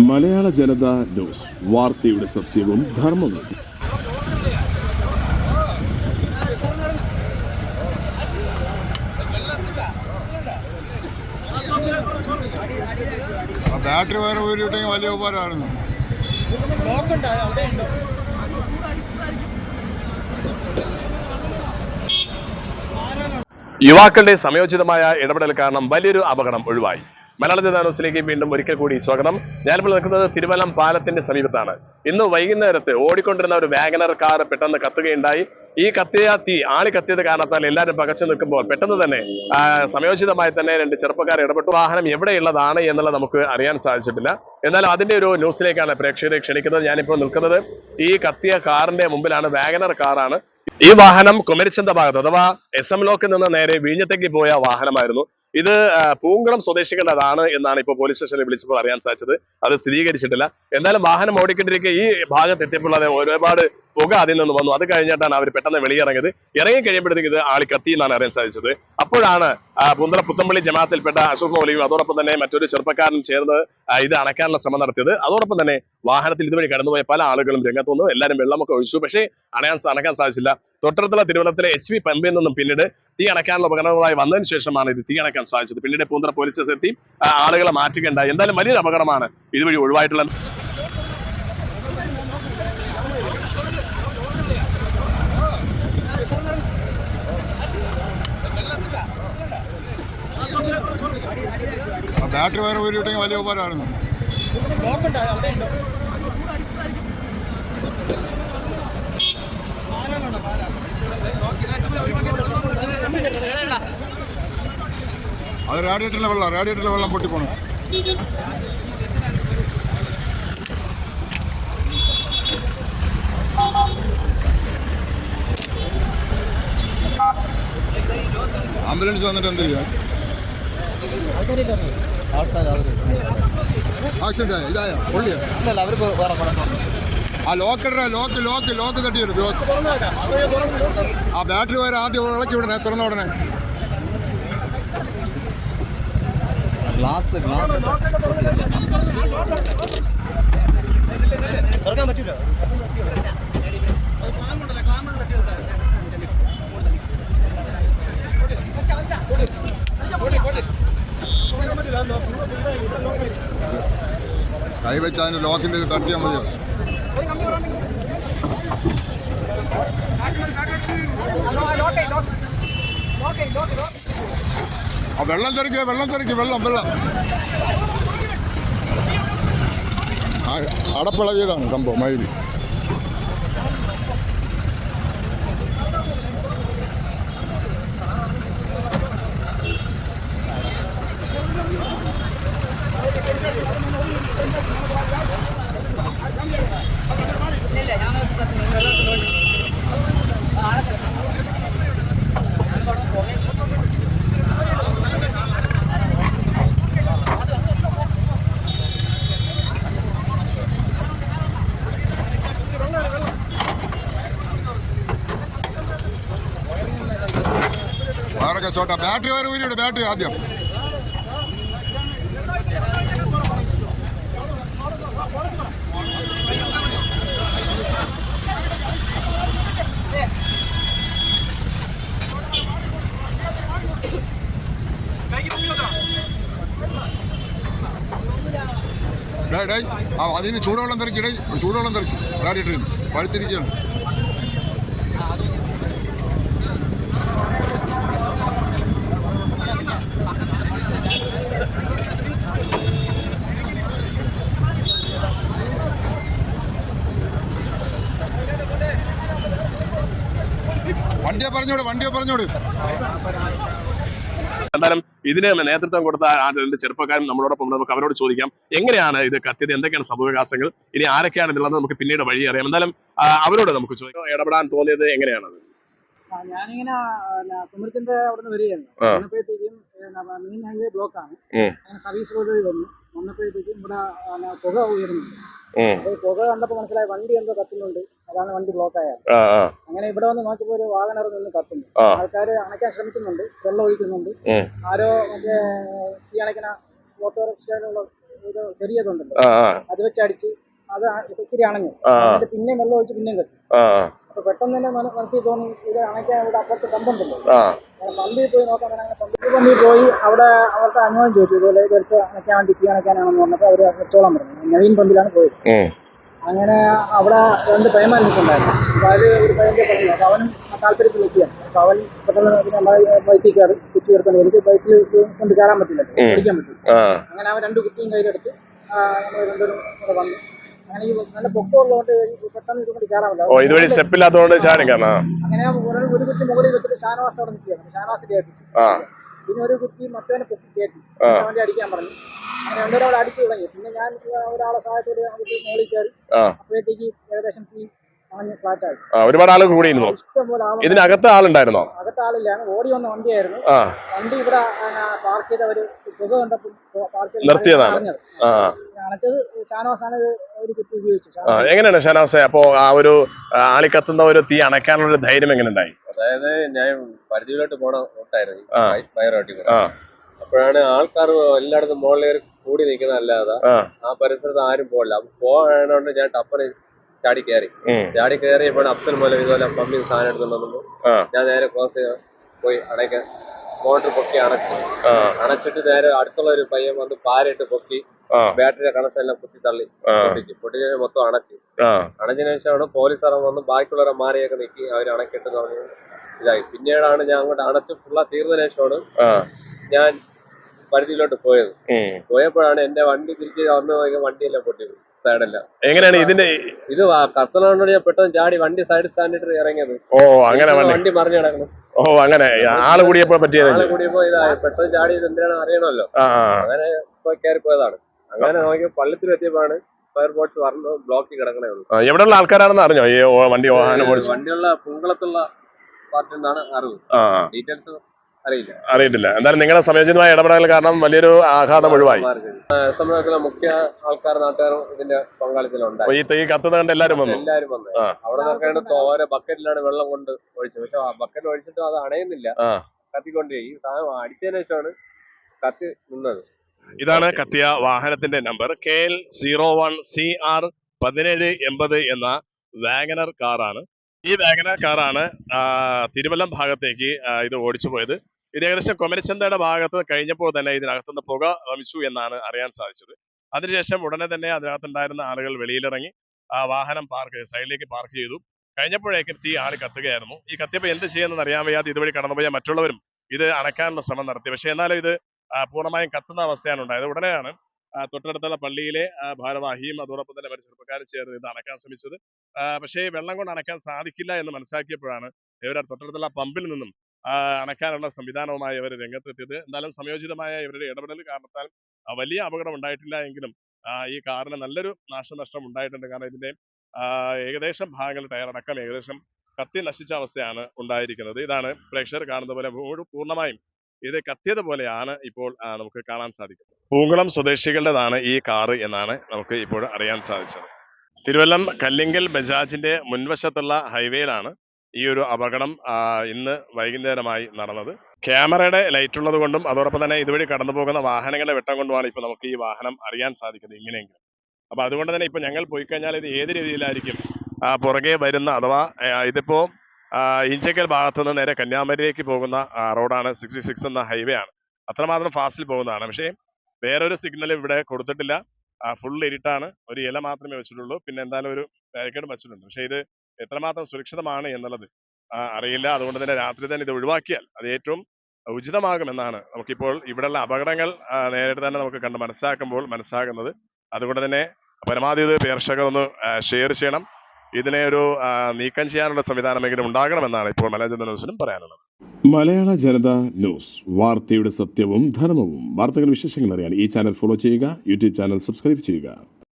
മലയാള ജനത news വാർത്തയുടെ സത്യവും ധർമ്മവും. ബാറ്ററി വേറെ ഊരിയിട്ടെങ്കിൽ വലിയ ഉപകാരമായിരുന്നു. യുവാക്കളുടെ സമയോചിതമായ ഇടപെടൽ കാരണം വലിയൊരു അപകടം ഒഴിവായി. മലയാള ജനതാ ന്യൂസിലേക്ക് വീണ്ടും ഒരിക്കൽ കൂടി സ്വാഗതം. ഞാനിപ്പോൾ നിൽക്കുന്നത് തിരുവല്ലം പാലത്തിന്റെ സമീപത്താണ്. ഇന്ന് വൈകുന്നേരത്ത് ഓടിക്കൊണ്ടിരുന്ന ഒരു വാഗനർ കാർ പെട്ടെന്ന് കത്തുകയുണ്ടായി. ഈ കത്തിയ തീ ആളി കത്തിയത് കാരണത്താൽ എല്ലാവരും പകച്ചു നിൽക്കുമ്പോൾ പെട്ടെന്ന് തന്നെ സമയോചിതമായി തന്നെ രണ്ട് ചെറുപ്പക്കാർ ഇടപെട്ടു. വാഹനം എവിടെയുള്ളതാണ് എന്നുള്ളത് നമുക്ക് അറിയാൻ സാധിച്ചിട്ടില്ല. എന്നാലും അതിന്റെ ഒരു ന്യൂസിലേക്കാണ് പ്രേക്ഷകരെ ക്ഷണിക്കുന്നത്. ഞാനിപ്പോൾ നിൽക്കുന്നത് ഈ കത്തിയ കാറിന്റെ മുമ്പിലാണ് വാഗനർ കാറാണ്. ഈ വാഹനം കുമരിച്ചന്ത ഭാഗത്ത് അഥവാ എസ് എം ലോക്കിൽ നിന്ന് നേരെ വിഴിഞ്ഞത്തേക്ക് പോയ വാഹനമായിരുന്നു. ഇത് പൂങ്കളം സ്വദേശികളുടേതാണ് എന്നാണ് ഇപ്പോൾ പോലീസ് സ്റ്റേഷനിൽ വിളിച്ചപ്പോൾ അറിയാൻ സാധിച്ചത്. അത് സ്ഥിരീകരിച്ചിട്ടില്ല. എന്നാലും വാഹനം ഓടിക്കൊണ്ടിരിക്കെ ഈ ഭാഗത്ത് എത്തിയപ്പോൾ അത് ഒരുപാട് പുക അതിൽ നിന്ന് വന്നു. അത് കഴിഞ്ഞിട്ടാണ് അവർ പെട്ടെന്ന് വെളിയിറങ്ങിയത്. ഇറങ്ങി കഴിയുമ്പോഴത്തേക്ക് ഇത് ആളി കത്തി എന്നാണ് അറിയാൻ സാധിച്ചത്. അപ്പോഴാണ് ആ, പുന്തള പുത്തമ്പള്ളി ജമാഅത്തിൽപ്പെട്ട അശോക് മൗലിയും അതോടൊപ്പം തന്നെ മറ്റൊരു ചെറുപ്പക്കാരനും ചേർന്ന് ഇത് അണക്കാനുള്ള ശ്രമം നടത്തിയത്. അതോടൊപ്പം തന്നെ വാഹനത്തിൽ ഇതുവഴി കടന്നുപോയ പല ആളുകളും രംഗത്ത് വന്നു. എല്ലാവരും വെള്ളമൊക്കെ ഒഴിച്ചു. പക്ഷേ അണയാൻ അണക്കാൻ സാധിച്ചില്ല. തൊട്ടടുത്തുള്ള തിരുവനന്തപുരത്തിലെ എച്ച് പി പമ്പിൽ നിന്നും പിന്നീട് തീ അണയ്ക്കാനുള്ള ഉപകരണങ്ങളായി വന്നതിന് ശേഷമാണ് ഇത് തീ അണയ്ക്കാൻ സാധിച്ചത്. പിന്നീട് പൂന്തറ പോലീസ് എത്തി ആളുകളെ മാറ്റുകയുണ്ടായി. എന്തായാലും വലിയൊരു അപകടമാണ് ഇതുവഴി ഒഴിവായിട്ടുള്ളത് ബാറ്ററി വയർ ഊരിയിട്ടെങ്കിൽ വലിയ ഉപകാരമായിരുന്നു. അത് റേഡിയേറ്ററിലെ വെള്ളം റേഡിയേറ്ററിലെ വെള്ളം പൊട്ടിപ്പോണം. ആംബുലൻസ് വന്നിട്ട് എന്ത് ആക്സിഡന്റ് ആയ? ഇതായ? പൊള്ളിയ ആ ലോക്കയുടെ ലോക്ക് ലോക്ക് ലോക്ക് തട്ടിയെടുത്തു ലോക്ക് ആ ബാറ്ററി വരെ ആദ്യം ഇളക്കി വിടണേ തുറന്ന ഉടനെ ഗ്ലാസ് ഗ്ലാസ് കൈ വെച്ച് അതിന്റെ ലോക്കിന്റെ ഇത് തട്ടിയാൽ മതിയോ? ആ വെള്ളം തെറിക്കുക വെള്ളം തെറിക്കുക വെള്ളം വെള്ളം. ആ, അടപ്പിളകിയതാണ് സംഭവം മൈലി വേറെ ഷോട്ടാ ബാറ്ററി വരെ ഊരിയുടെ ബാറ്ററി ആദ്യം. ഡേ ഡേ ആ അതിന് ചൂടുവെള്ളം തിരക്കി ഡേ ചൂടുവെള്ളം തിരക്കി. നിന്ന് പഴുത്തിരിക്കുകയാണ് വണ്ടിയെ പറഞ്ഞോട് വണ്ടിയെ പറഞ്ഞോട്. എന്തായാലും ഇതിന് നേതൃത്വം കൊടുത്ത ആ രണ്ട് ചെറുപ്പക്കാരും നമ്മളോടൊപ്പം നമുക്ക് അവരോട് ചോദിക്കാം. എങ്ങനെയാണ് ഇത് കത്തിയത്? എന്തൊക്കെയാണ് സംഭവവികാസങ്ങൾ? ഇനി ആരൊക്കെയാണ് ഇതിലുള്ളത്? നമുക്ക് പിന്നീട് വഴി അറിയാം എന്തായാലും അവരോട് നമുക്ക് ചോദിക്കാം. ഇടപെടാൻ തോന്നിയത് എങ്ങനെയാണത് ഞാനിങ്ങനെ കുമരത്തിന്റെ അവിടെ നിന്ന് വരികയായിരുന്നു ഹൈവേ ബ്ലോക്കാണ്. സർവീസ് റോഡ് വഴി വന്നു. വന്നപ്പോഴത്തേക്കും ഇവിടെ പുക ഉയരുന്നുണ്ട്. അപ്പോൾ പുക കണ്ടപ്പോൾ മനസ്സിലായി വണ്ടി എന്തോ കത്തുന്നുണ്ട്. അതാണ് വണ്ടി ബ്ലോക്ക് ആയത്. അങ്ങനെ ഇവിടെ വന്ന് നോക്കിയപ്പോൾ ഒരു വാഹനം നിന്ന് കത്തുന്നു. ആൾക്കാര് ആൾക്കാർ അണയ്ക്കാൻ ശ്രമിക്കുന്നുണ്ട്. വെള്ളം ഒഴിക്കുന്നുണ്ട്. ആരോ മറ്റേ തീ അണയ്ക്കണ ഓട്ടോറിക്ഷയിലുള്ള ഒരു ചെറിയതുണ്ടല്ലോ അത് വെച്ച് അടിച്ച് അത് ഇത്തിരി അണഞ്ഞു. എന്നിട്ട് പിന്നെയും വെള്ളം ഒഴിച്ച് പിന്നെയും കത്തി. പെട്ടെന്ന് തന്നെ മന- മനസ്സിൽ തോന്നി ഇത് അണയ്ക്കാൻ ഇവിടെ അപ്പുറത്ത് പമ്പുണ്ടല്ലോ പമ്പിൽ പോയി നോക്കാൻ പമ്പിൽ പോയി അവിടെ അവർക്ക് അനുഭവം ചോദിച്ചു ഇതുപോലെ ഇതെടുത്ത് അണയ്ക്കാൻ വേണ്ടി തീ അണയ്ക്കാനാണെന്ന് പറഞ്ഞപ്പോൾ അവർ വെച്ചോളാൻ പറഞ്ഞു. നവീൻ പമ്പിലാണ് പോയത്. അങ്ങനെ അവിടെ രണ്ട് പയ്യന്മാർ നിൽക്കുന്നുണ്ടായിരുന്നു അപ്പോൾ അതിൽ ഒരു പയ്യന്റെ പറഞ്ഞു അപ്പോൾ അവനും താല്പര്യത്തിൽ എത്തിയാണ് അപ്പോൾ അവൻ പെട്ടെന്ന് പിന്നെ ബൈക്കിൽ കയറി കുറ്റി എടുത്തോണ്ട് എനിക്ക് ബൈക്കിൽ കൊണ്ട് കയറാൻ പറ്റില്ല ഓടിക്കാൻ പറ്റില്ല. അങ്ങനെ അവൻ രണ്ട് കുറ്റിയും കയ്യിലെടുത്ത് നമ്മൾ രണ്ടുപേരും കൂടെ വന്നു. ഓ ഇതുവഴി സ്റ്റെപ്പില്ലാത്തതുകൊണ്ട് ചാടി കാരണം. അങ്ങനെ ഒരു ഒരു കുറ്റി മുകളിൽ വെച്ചിട്ട് ഷാനവാസ് അവിടെ നിൽക്കുകയാണ്. ഷാനവാസ് കയറ്റി ആ. പിന്നെ ഒരു കുട്ടി മറ്റവനെ പൊക്കി കയറ്റി അവന്റെ അടിക്കാൻ പറഞ്ഞു. അങ്ങനെ രണ്ടുപേരും അവിടെ അടിച്ചു തുടങ്ങി. പിന്നെ ഞാൻ ഒരാളെ സഹായത്തോടെ മുകളിൽ കയറി. അപ്പോഴത്തേക്ക് ഏകദേശം ഒരുപാട് ആളുകൾ കൂടിയിരുന്നു ഇതിനകത്ത് ആളുണ്ടായിരുന്നോ? അകത്ത് ആളില്ലാണ് ഓടി വന്ന വണ്ടിയായിരുന്നു. ആ. വണ്ടി ഇവിടെ പാർക്ക് ചെയ്ത ഒരു പുക കണ്ടപ്പോൾ പാർക്ക് നിർത്തിയതാണ്. അണച്ചത് ഷാനവാസാണ് ഒരു കുറ്റി ഉപയോഗിച്ചു എങ്ങനെയാണ് ഷാനവാസ അപ്പോ ആ ഒരു ആളി കത്തുന്ന ഒരു തീ അണയ്ക്കാനുള്ള ഒരു ധൈര്യം എങ്ങനെ ഉണ്ടായി അതായത് ഞാൻ പരിധിയിലോട്ട് പോണ റൂട്ടായിരുന്നു. ആ. അപ്പോഴാണ് ആൾക്കാർ എല്ലായിടത്തും മുകളിൽ കൂടി നിൽക്കുന്നതല്ലാതെ ആ. ആ പരിസരത്ത് ആരും പോകില്ല. അപ്പൊ പോകാനോണ്ട് ഞാൻ ടപ്പന് ചാടി കയറി ചാടി കയറി ഇവിടെ അബ്ദുൽ പോലെ ഇതുപോലെ പമ്പിൽ സാധനം എടുത്തുകൊണ്ട് ഞാൻ നേരെ ക്രോസ് പോയി അടയ്ക്കാൻ മോട്ടർ പൊക്കി അടച്ചു അടച്ചിട്ട് നേരെ അടുത്തുള്ള ഒരു പയ്യൻ വന്ന് പാരയിട്ട് പൊക്കി ബാറ്ററി കണക്ഷൻ എല്ലാം കുത്തി തള്ളി. പൊട്ടിച്ചു. പൊട്ടിച്ചു മൊത്തം ശേഷം അവിടെ പോലീസ് ശേഷമാണ് പോലീസുകാരൻ വന്ന് ബാക്കിയുള്ളവരെ മാറിയൊക്കെ നിൽക്കി അവർ അണക്കിട്ട് പറഞ്ഞു. ഇതായി. പിന്നീടാണ് ഞാൻ അങ്ങോട്ട് അണച്ച് ഫുള്ള തീർന്നതിനു ശേഷമാണ് ഞാൻ പരിധിയിലോട്ട് പോയത്. പോയപ്പോഴാണ് എന്റെ വണ്ടി തിരിച്ച് വന്ന് വണ്ടിയെല്ലാം പൊട്ടിയത് സൈഡെല്ലാം എങ്ങനെയാണ് ഇതിന്റെ ഇത് കത്തണോണ്ട് ഞാൻ പെട്ടെന്ന് ചാടി വണ്ടി സൈഡ് സ്റ്റാൻഡിട്ട് ഇറങ്ങിയത്. ഓ അങ്ങനെ വണ്ടി. മറിഞ്ഞു കിടക്കണം ഓ അങ്ങനെ. ആൾ കൂടിയപ്പോ പറ്റിയത് ആൾ കൂടിയപ്പോ ഇതായി പെട്ടെന്ന് ചാടി ഇത് എന്തിനാണ് അറിയണമല്ലോ. അങ്ങനെ പോയി കയറി പോയതാണ്. അങ്ങനെ നോക്കി പള്ളത്തിൽ എത്തിയപ്പോഴാണ് ഫയർ ബോട്ട്സ് പറഞ്ഞു ബ്ലോക്കിൽ കിടക്കണേ ഉള്ളൂ. എവിടെയുള്ള ആൾക്കാരാണെന്ന് അറിഞ്ഞോ? ഈ വണ്ടി വണ്ടിയുള്ള പുങ്കളത്തുള്ള പാർട്ടി എന്നാണ് അറിവ്. ഡീറ്റെയിൽസ് അറിയിട്ടില്ല എന്തായാലും നിങ്ങളുടെ സമയോചിതമായ ഇടപെടൽ കാരണം വലിയൊരു ആഘാതം ഒഴിവായി. സമയത്തുള്ള മുഖ്യ ആൾക്കാർ നാട്ടുകാരും ഇതിന്റെ പങ്കാളിത്തത്തിലുണ്ടായി. ഈ തീ കണ്ട് എല്ലാരും വന്നു? എല്ലാരും വന്നു. അവിടെ നോക്കേണ്ട ഓരോ ബക്കറ്റിലാണ് വെള്ളം കൊണ്ട് ഒഴിച്ചത്. പക്ഷെ ആ ബക്കറ്റ് ഒഴിച്ചിട്ട് അത് അണയുന്നില്ല. കത്തിക്കൊണ്ടേ. ഈ സാധനം അടിച്ചതിന് ശേഷമാണ് കത്തി നിന്നത്. ഇതാണ് കത്തിയ വാഹനത്തിന്റെ number. K L zero one C R പതിനേഴ് എൺപത് എന്ന വാഗനർ കാറാണ്. ഈ വാഗനർ കാറാണ് തിരുവല്ലം ഭാഗത്തേക്ക് ഇത് ഓടിച്ചു പോയത്. ഇത് ഏകദേശം കൊമരച്ചന്തയുടെ ഭാഗത്ത് കഴിഞ്ഞപ്പോൾ തന്നെ ഇതിനകത്തുനിന്ന് പുക വമിച്ചു എന്നാണ് അറിയാൻ സാധിച്ചത്. അതിനുശേഷം ഉടനെ തന്നെ അതിനകത്തുണ്ടായിരുന്ന ആളുകൾ വെളിയിലിറങ്ങി ആ വാഹനം പാർക്ക് സൈഡിലേക്ക് പാർക്ക് ചെയ്തു. കഴിഞ്ഞപ്പോഴേക്കും തീ ആളി കത്തുകയായിരുന്നു. ഈ കത്തിയപ്പോൾ എന്ത് ചെയ്യുമെന്ന് അറിയാൻ വയ്യാതെ ഇതുവഴി കടന്നുപോയ മറ്റുള്ളവരും ഇത് അണയ്ക്കാനുള്ള ശ്രമം നടത്തി. പക്ഷേ എന്നാലും ഇത് പൂർണമായും കത്തുന്ന അവസ്ഥയാണ് ഉണ്ടായത്. ഉടനെയാണ് തൊട്ടടുത്തുള്ള പള്ളിയിലെ ഭാരവാഹിയും അതോടൊപ്പം തന്നെ ചെറുപ്പക്കാർ ചേർന്ന് ഇത് അണക്കാൻ ശ്രമിച്ചത്. പക്ഷേ വെള്ളം കൊണ്ട് അണക്കാൻ സാധിക്കില്ല എന്ന് മനസ്സിലാക്കിയപ്പോഴാണ് ഇവർ തൊട്ടടുത്തുള്ള പമ്പിൽ നിന്നും അണക്കാനുള്ള സംവിധാനവുമായി അവർ രംഗത്തെത്തിയത്. എന്നാലും സംയോജിതമായ ഇവരുടെ ഇടപെടൽ കാരണത്താൽ വലിയ അപകടം ഉണ്ടായിട്ടില്ല എങ്കിലും ഈ കാറിന് നല്ലൊരു നാശനഷ്ടം ഉണ്ടായിട്ടുണ്ട്. കാരണം ഇതിന്റെ ഏകദേശം ഭാഗങ്ങൾ ടയർ അടക്കം ഏകദേശം കത്തി നശിച്ച അവസ്ഥയാണ് ഉണ്ടായിരിക്കുന്നത്. ഇതാണ് പ്രേക്ഷകർ കാണുന്ന പോലെ പൂർ- പൂർണമായും ഇത് കത്തിയത് പോലെയാണ് ഇപ്പോൾ നമുക്ക് കാണാൻ സാധിക്കുന്നത്. പൂങ്കുളം സ്വദേശികളുടേതാണ് ഈ കാറ് എന്നാണ് നമുക്ക് ഇപ്പോൾ അറിയാൻ സാധിച്ചത്. തിരുവല്ലം കല്ലിങ്കൽ ബജാജിന്റെ മുൻവശത്തുള്ള ഹൈവേയിലാണ് ഈ ഒരു അപകടം ഇന്ന് വൈകുന്നേരമായി നടന്നത്. ക്യാമറയുടെ ലൈറ്റ് ഉള്ളത് കൊണ്ടും അതോടൊപ്പം തന്നെ ഇതുവഴി കടന്നു പോകുന്ന വാഹനങ്ങളുടെ വെട്ടം കൊണ്ടുമാണ് ഇപ്പോൾ നമുക്ക് ഈ വാഹനം അറിയാൻ സാധിക്കുന്നത് ഇങ്ങനെയെങ്കിലും. അപ്പൊ അതുകൊണ്ട് തന്നെ ഇപ്പൊ ഞങ്ങൾ പോയി കഴിഞ്ഞാൽ ഇത് ഏത് രീതിയിലായിരിക്കും പുറകെ വരുന്ന അഥവാ ഇതിപ്പോ ഇഞ്ചക്കൽ ഭാഗത്ത് നിന്ന് നേരെ കന്യാകുമാരിയിലേക്ക് പോകുന്ന റോഡാണ് സിക്സ്റ്റി സിക്സ് എന്ന ഹൈവേ ആണ്. അത്രമാത്രം ഫാസ്റ്റിൽ പോകുന്നതാണ്. പക്ഷേ വേറൊരു സിഗ്നൽ ഇവിടെ കൊടുത്തിട്ടില്ല. ഫുൾ ഇരുട്ടാണ്. ഒരു ഇല മാത്രമേ വെച്ചിട്ടുള്ളൂ. പിന്നെ എന്തായാലും ഒരു ബാരിക്കേഡും വെച്ചിട്ടുണ്ട്. പക്ഷേ ഇത് എത്രമാത്രം സുരക്ഷിതമാണ് എന്നുള്ളത്. അറിയില്ല. അതുകൊണ്ട് തന്നെ രാത്രി തന്നെ ഇത് ഒഴിവാക്കിയാൽ അത് ഏറ്റവും ഉചിതമാകുമെന്നാണ് നമുക്കിപ്പോൾ ഇവിടെയുള്ള അപകടങ്ങൾ നേരിട്ട് തന്നെ നമുക്ക് കണ്ട് മനസ്സിലാക്കുമ്പോൾ മനസ്സിലാകുന്നത്. അതുകൊണ്ട് തന്നെ പരമാവധി ഇത് പ്രേക്ഷകർ ഒന്ന് ഷെയർ ചെയ്യണം. ഇതിനെ ഒരു നീക്കം ചെയ്യാനുള്ള സംവിധാനമെങ്കിലും ഉണ്ടാകണമെന്നാണ് ഇപ്പോൾ മലയാള ന്യൂസിനും പറയാനുള്ളത്. മലയാള ജനത ന്യൂസ് വാർത്തയുടെ സത്യവും ധർമ്മവും. വാർത്തകൾ വിശേഷങ്ങൾ അറിയാൻ ഈ ചാനൽ ഫോളോ ചെയ്യുക യൂട്യൂബ് ചാനൽ സബ്സ്ക്രൈബ് ചെയ്യുക.